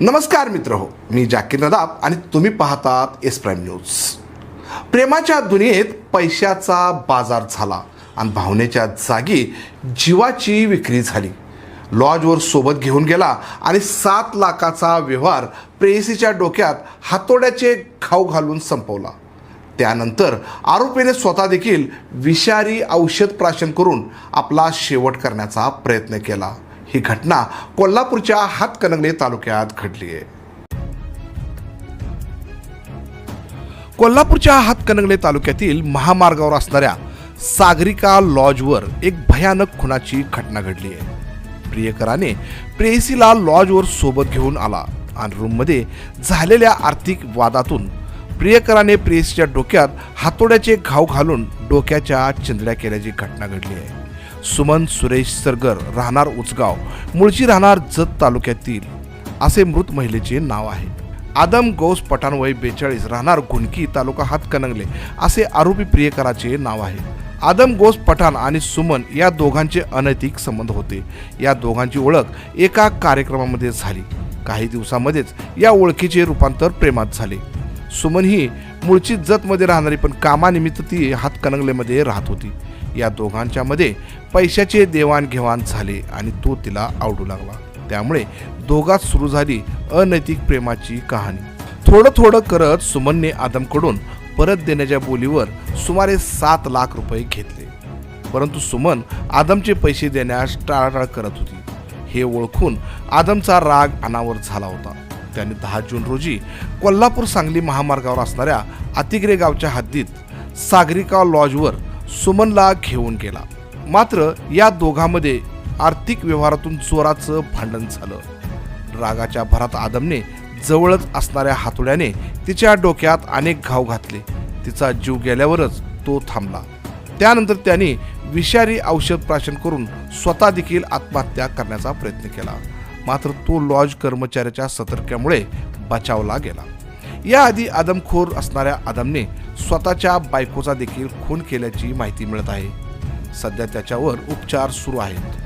नमस्कार मित्र हो मी जाकीर नदाब आणि तुम्ही पाहतात एस प्राईम न्यूज. प्रेमाच्या दुनियेत पैशाचा बाजार झाला आणि भावनेच्या जागी जीवाची विक्री झाली. लॉजवर सोबत घेऊन गेला आणि सात लाखाचा व्यवहार प्रेयसीच्या डोक्यात हातोड्याचे घाव घालून संपवला. त्यानंतर आरोपीने स्वतः देखील विषारी औषध प्राशन करून आपला शेवट करण्याचा प्रयत्न केला. ही घटना कोल्हापूरच्या हातकणंगले तालुक्यात घडली आहे. कोल्हापूरच्या हातकणंगले तालुक्यातील महामार्गावर असणाऱ्या सागरिका लॉजवर एक भयानक खुनाची घटना घडली आहे. प्रियकराने प्रेयसीला लॉजवर सोबत घेऊन आला आणि रूममध्ये झालेल्या आर्थिक वादातून प्रियकराने प्रेयसीच्या डोक्यात हातोड्याचे घाव घालून डोक्याच्या चिंधड्या केल्याची घटना घडली आहे. सुमन सुरेश सरगर राहणार उचगाव. मुळची राहणार जत तालुक्यातील. असे मृत महिलेचे नाव आहे. आदम गौस पठाण वय बेचाळीस राहणार गुणकी तालुका हातकणंगले असे आरोपी प्रियकराचे नाव आहे. आदम गोस पठाण आणि सुमन या दोघांचे अनैतिक संबंध होते. या दोघांची ओळख एका कार्यक्रमामध्ये झाली. काही दिवसामध्येच या ओळखीचे रूपांतर प्रेमात झाले. सुमन ही मूळची जतमध्ये राहणारी पण कामानिमित्त ती हातकणंगलेमध्ये राहत होती. या दोघांच्या मध्ये पैशाचे देवाणघेवाण झाले आणि तो तिला आवडू लागला. त्यामुळे दोघात सुरू झाली अनैतिक प्रेमाची कहाणी. थोडं थोडं करत सुमनने आदमकडून परत देण्याच्या बोलीवर सुमारे सात लाख रुपये घेतले. परंतु सुमन आदमचे पैसे देण्यास टाळाटाळ करत होती. हे ओळखून आदमचा राग अनावर झाला होता. त्याने दहा जून रोजी कोल्हापूर सांगली महामार्गावर असणाऱ्या अतिग्रे गावच्या हद्दीत सागरिका लॉजवर सुमनला घेऊन गेला. मात्र या दोघांमध्ये आर्थिक व्यवहारातून चोराचं भांडण झालं. रागाच्या भरात आदमने जवळच असणाऱ्या हातोड्याने तिच्या डोक्यात अनेक घाव घातले. तिचा जीव गेल्यावरच तो थांबला. त्यानंतर त्याने विषारी औषध प्राशन करून स्वतः देखील आत्महत्या करण्याचा प्रयत्न केला. मात्र तो लॉज कर्मचाऱ्याच्या सतर्क्यामुळे बचावला गेला. याआधी आदमखोर असणाऱ्या आदमने स्वतःच्या बायकोचा देखील खून केल्याची माहिती मिळत आहे. सध्या त्याच्यावर उपचार सुरू आहेत.